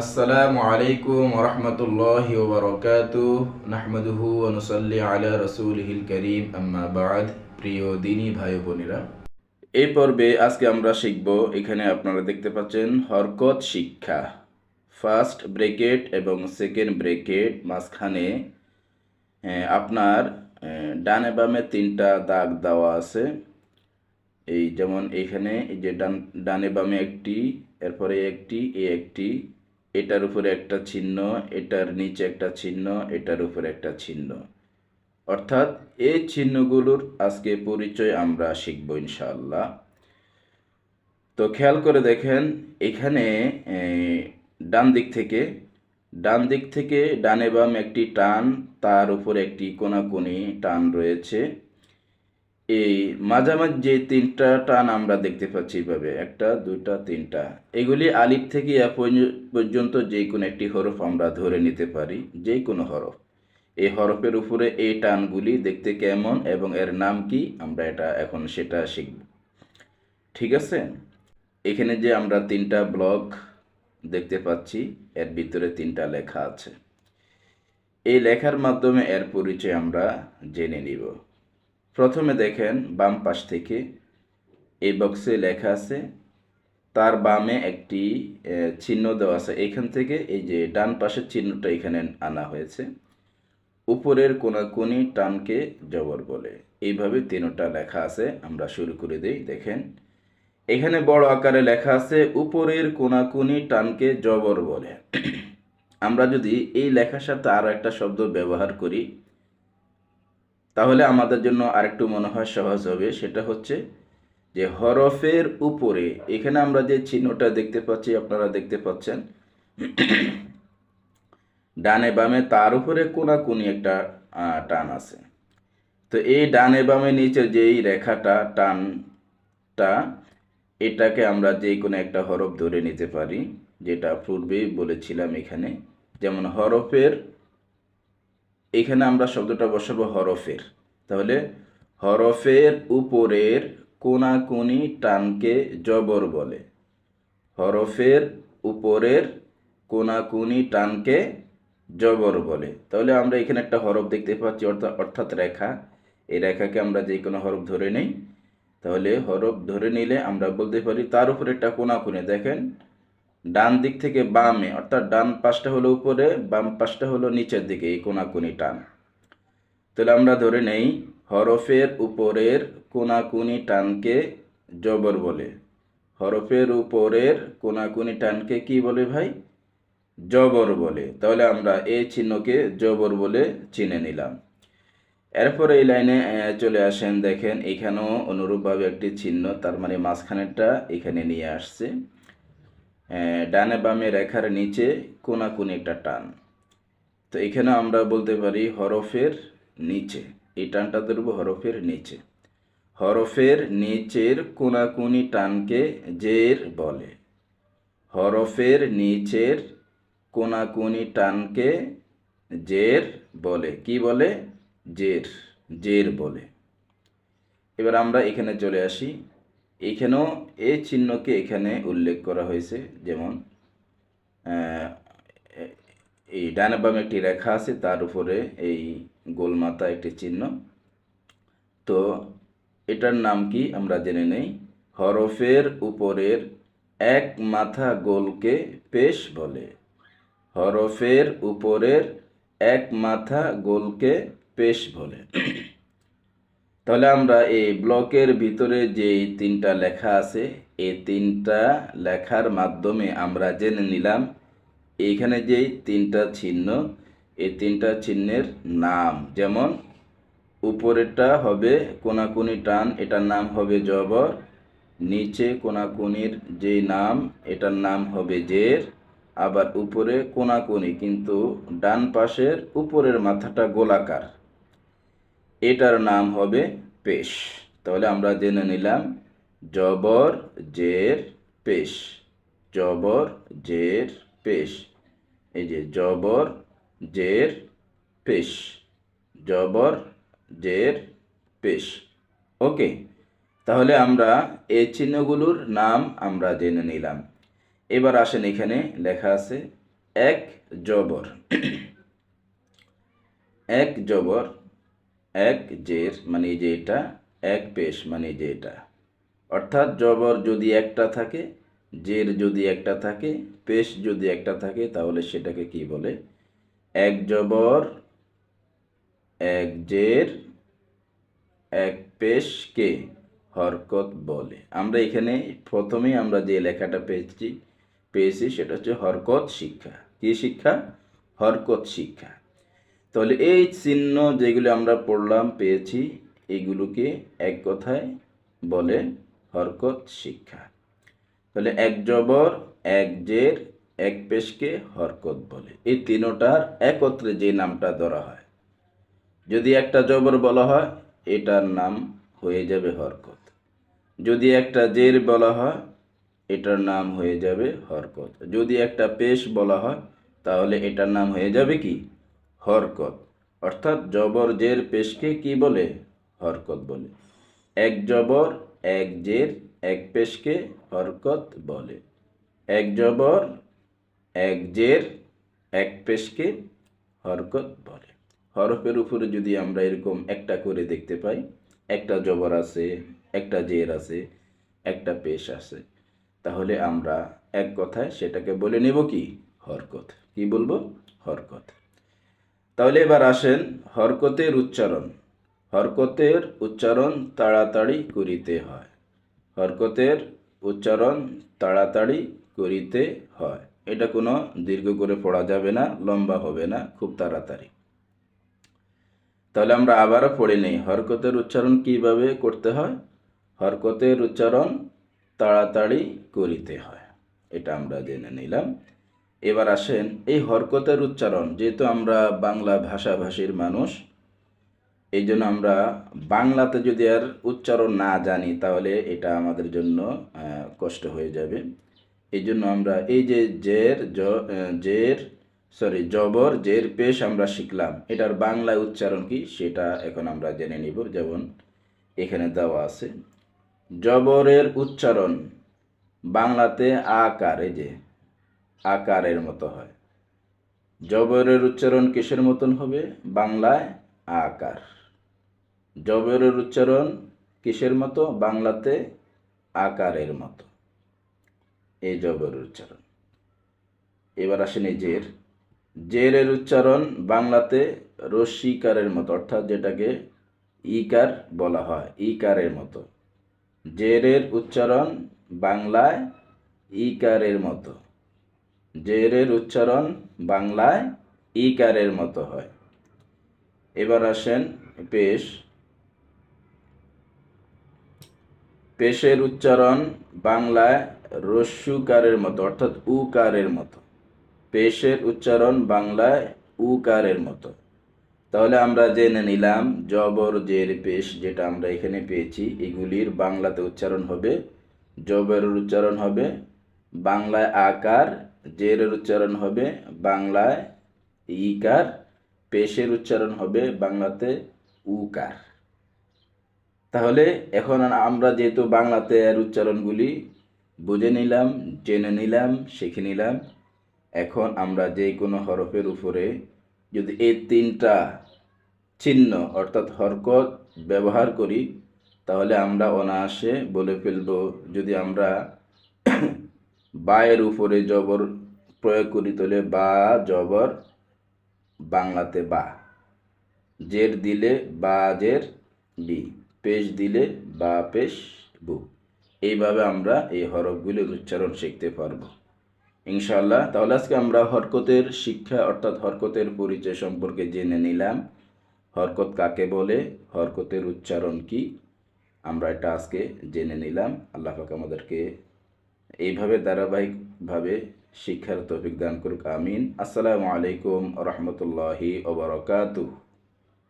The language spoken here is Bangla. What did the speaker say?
আসসালামু আলাইকুম ওরহমতুল্লাহি ওবরকাতু নাহমাদুহু ওয়া নুসাল্লি আলা রাসূলিহিল কারীম। আম্মা বাদ। প্রিয় দিনী ভাই বোনেরা, এই পর্বে আজকে আমরা শিখব, এখানে আপনারা দেখতে পাচ্ছেন হরকত শিক্ষা। ফার্স্ট ব্রেকেট এবং সেকেন্ড ব্রেকেট মাঝখানে আপনার ডানে বামে তিনটা দাগ দেওয়া আছে। এই যেমন এখানে, এই যে ডান, ডানে বামে একটি, এরপরে একটি, এ একটি এটার উপরে একটা চিহ্ন, এটার নিচে একটা চিহ্ন, এটার উপরে একটা চিহ্ন। অর্থাৎ এই চিহ্নগুলোর আজকে পরিচয় আমরা শিখব ইনশাআল্লাহ। তো খেয়াল করে দেখেন, এখানে ডান দিক থেকে, ডান দিক থেকে ডানে বাম একটি টান, তার উপরে একটি কোনাকুনি টান রয়েছে। এই মাঝামাঝি যে তিনটা টান আমরা দেখতে পাচ্ছি এইভাবে, একটা, দুইটা, তিনটা, এগুলি আলিফ থেকে পর্যন্ত যে কোনো একটি হরফ আমরা ধরে নিতে পারি যে কোনো হরফ। এই হরফের উপরে এই টানগুলি দেখতে কেমন এবং এর নাম কি, আমরা এটা এখন সেটা শিখব। ঠিক আছে? এখানে যে আমরা তিনটা ব্লক দেখতে পাচ্ছি, এর ভিতরে তিনটা লেখা আছে। এই লেখার মাধ্যমে এর পরিচয় আমরা জেনে নিব। প্রথমে দেখেন বাম পাশ থেকে এই বক্সে লেখা আছে, তার বামে একটি চিহ্ন দেওয়া আছে। এখান থেকে এই যে ডান পাশের চিহ্নটা এখানে আনা হয়েছে, উপরের কোনাকুনি টানকে জবর বলে। এইভাবে তিনটা লেখা আছে, আমরা শুরু করে দিই, দেখেন। এখানে বড় আকারে লেখা আছে, উপরের কোনাকুনি টানকে জবর বলে। আমরা যদি এই লেখার সাথে আরও একটা শব্দ ব্যবহার করি তাহলে আমাদের জন্য আরেকটু মনে হয় সহজ হবে, সেটা হচ্ছে যে হরফের উপরে, এখানে আমরা যে চিহ্নটা দেখতে পাচ্ছি, আপনারা দেখতে পাচ্ছেন, ডানে বামে তার উপরে কোনাকুনি একটা টান আছে। তো এই ডানে বামে নিচে যেই রেখাটা, টানটা, এটাকে আমরা যে কোনো একটা হরফ ধরে নিতে পারি, যেটা পূর্বেই বলেছিলাম এখানে, যেমন হরফের এখানে আমরা শব্দটা বসাবো হরফের। তাহলে হরফের উপরের কোনাকুনি টানকে জবর বলে। হরফের উপরের কোনাকুনি টানকে জবর বলে। তাহলে আমরা এখানে একটা হরফ দেখতে পাচ্ছি অর্থাৎ অর্থাৎ রেখা। এই রেখাকে আমরা যে কোনো হরফ ধরে নেই। তাহলে হরফ ধরে নিলে আমরা বলতে পারি তার উপরে একটা কোনাকুনি। দেখেন ডান দিক থেকে বামে, অর্থাৎ ডান পাশটা হলো উপরে, বাম পাশটা হলো নিচের দিকে, এই কোনাকুনি টান। তাহলে আমরা ধরে নেই, হরফের উপরের কোনাকুনি টানকে জবর বলে। হরফের উপরের কোনাকুনি টানকে কি বলে ভাই? জবর বলে। তাহলে আমরা এই চিহ্নকে জবর বলে চিনে নিলাম। এরপরে এই লাইনে চলে আসেন, দেখেন এখানেও অনুরূপভাবে একটি চিহ্ন, তার মানে মাঝখানেরটা এখানে নিয়ে আসছে। ডানে বামে রেখার নিচে কোনাকুনি একটা টান। তো এখানে আমরা বলতে পারি হরফের নিচে, এই টানটা ধরবো হরফের নিচে। হরফের নিচের কোনাকুনি টানকে জের বলে। হরফের নিচের কোনাকুনি টানকে জের বলে। কি বলে? জের জের বলে। এবার আমরা এখানে চলে আসি। এখানেও এই চিহ্নকে এখানে উল্লেখ করা হয়েছে, যেমন এই ডানে বামে একটি রেখা আছে, তার উপরে এই গোলমাতা একটি চিহ্ন। তো এটার নাম কি আমরা জেনে নেই। হরফের উপরের এক মাথা গোলকে পেশ বলে। হরফের উপরের এক মাথা গোলকে পেশ বলে। তাহলে আমরা এই ব্লকের ভিতরে যে তিনটা লেখা আছে, এই তিনটা লেখার মাধ্যমে আমরা জেনে নিলাম এইখানে যেই তিনটা চিহ্ন, এই তিনটা চিহ্নের নাম। যেমন, উপরেরটা হবে কোনাকুনি টান, এটার নাম হবে জবর। নিচে কোনাকুনির যে নাম, এটার নাম হবে জের। আবার উপরে কোনাকুনি, কিন্তু ডান পাশের উপরের মাথাটা গোলাকার। এটার নাম হবে পেশ। তাহলে আমরা জেনে নিলাম জবর জের পেশ। জবর জের পেশ। এই যে জবর জের পেশ। জবর জের পেশ। ওকে, তাহলে আমরা এই চিহ্নগুলোর নাম আমরা জেনে নিলাম। এবার আসেন এখানে লেখা আছে এক জবর। এক জবর এক জের মানে যে এটা, এক পেশ মানে যে এটা। অর্থাৎ জবর যদি একটা থাকে, জের যদি একটা থাকে, পেশ যদি একটা থাকে, তাহলে সেটাকে কি বলে? এক জবর, এক জের, এক পেশকে হরকত বলে। আমরা এখানে প্রথমেই আমরা যে লেখাটা পেয়েছি পেয়েছি, সেটা হচ্ছে হরকত শিক্ষা। কি শিক্ষা? হরকত শিক্ষা। তাহলে এই চিহ্ন যেগুলো আমরা পড়লাম, পেয়েছি, এগুলোকে এক কথায় বলে হরকত শিক্ষা। তাহলে এক জবর, এক জের, এক পেশকে হরকত বলে। এই তিনোটার একত্রে যে নামটা ধরা হয়, যদি একটা জবর বলা হয়, এটার নাম হয়ে যাবে হরকত। যদি একটা জের বলা হয়, এটার নাম হয়ে যাবে হরকত। যদি একটা পেশ বলা হয়, তাহলে এটার নাম হয়ে যাবে কি? হরকত। অর্থাৎ জবর জের পেশকে কি বলে? হরকত বলে। এক জবর, এক জের, এক পেশকে হরকত বলে। এক জবর, এক জের, এক পেশকে হরকত বলে। হরফের উপরে যদি আমরা এরকম একটা করে দেখতে পাই, একটা জবর আছে, একটা জের আছে, একটা পেশ আছে, তাহলে আমরা এক কথায় সেটাকে বলে নেব কি? হরকত। কি বলব? হরকত। তাহলে এবার আসেন হরকতের উচ্চারণ। হরকতের উচ্চারণ তাড়াতাড়ি করিতে হয়। হরকতের উচ্চারণ তাড়াতাড়ি করিতে হয়। এটা কোনো দীর্ঘ করে পড়া যাবে না, লম্বা হবে না, খুব তাড়াতাড়ি। তাহলে আমরা আবারও পড়ে নেই, হরকতের উচ্চারণ কীভাবে করতে হয়? হরকতের উচ্চারণ তাড়াতাড়ি করিতে হয়। এটা আমরা জেনে নিলাম। এবার আসেন এই হরকতের উচ্চারণ। যেহেতু আমরা বাংলা ভাষাভাষীর মানুষ, এই জন্য আমরা বাংলাতে যদি আর উচ্চারণ না জানি, তাহলে এটা আমাদের জন্য কষ্ট হয়ে যাবে। এই জন্য আমরা এই যে জের জের সরি জবর, জের পেশ আমরা শিখলাম। এটার বাংলায় উচ্চারণ কি? সেটা এখন আমরা জেনে নিব। যেমন এখানে দেওয়া আছে, জবরের উচ্চারণ, বাংলাতে আকার, এই যে আকারের মতো হয়। জবরের উচ্চারণ কিসের মতন হবে? বাংলায় আকার। জবরের উচ্চারণ কিসের মতো? বাংলাতে আকারের মতো। এই জবরের উচ্চারণ। এবার আসেন এই জের। জেরের উচ্চারণ বাংলাতে রস্যিকারের মতো, অর্থাৎ যেটাকে ইকার বলা হয়, ইকারের মতো। জেরের উচ্চারণ বাংলায় ইকারের মতো। জেরের উচ্চারণ বাংলায় ইকারের মতো হয়। এবার আসেন পেশ। পেশের উচ্চারণ বাংলায় রস্যুকারের মতো, অর্থাৎ উকারের মতো। পেশের উচ্চারণ বাংলায় উকারের মতো। তাহলে আমরা জেনে নিলাম জবর, জের, পেশ যেটা আমরা এখানে পেয়েছি, এগুলির বাংলাতে উচ্চারণ হবে, জবরের উচ্চারণ হবে, বাংলায় আকার জেরের উচ্চারণ হবে বাংলায় ইকার, পেশের উচ্চারণ হবে বাংলাতে উকার। তাহলে এখন আমরা যেহেতু বাংলাতে এর উচ্চারণগুলি বুঝে নিলাম, জেনে নিলাম, শিখে নিলাম, এখন আমরা যে কোনো হরফের উপরে যদি এই তিনটা চিহ্ন অর্থাৎ হরকত ব্যবহার করি, তাহলে আমরা অনায়াসে বলে ফেলব। যদি আমরা বায়ের উপরে জবর প্রয়োগ করি তাহলে বা জবর বাংলাতে বা। জের দিলে বা জের বি পেশ দিলে বা পেশ বু। এইভাবে আমরা এই হরফগুলির উচ্চারণ শিখতে পারব। ইনশাল্লাহ তাহলে আজকে আমরা হরকতের শিক্ষা অর্থাৎ হরকতের পরিচয় সম্পর্কে জেনে নিলাম। হরকত কাকে বলে, হরকতের উচ্চারণ কি, আমরা এটা আজকে জেনে নিলাম। আল্লাহ পাক আমাদেরকে এইভাবে ধারাবাহিকভাবে শিক্ষার তৌফিক দান করুক আমিন। আসসালামু আলাইকুম রহমতুল্লাহি ওবরকাতুহ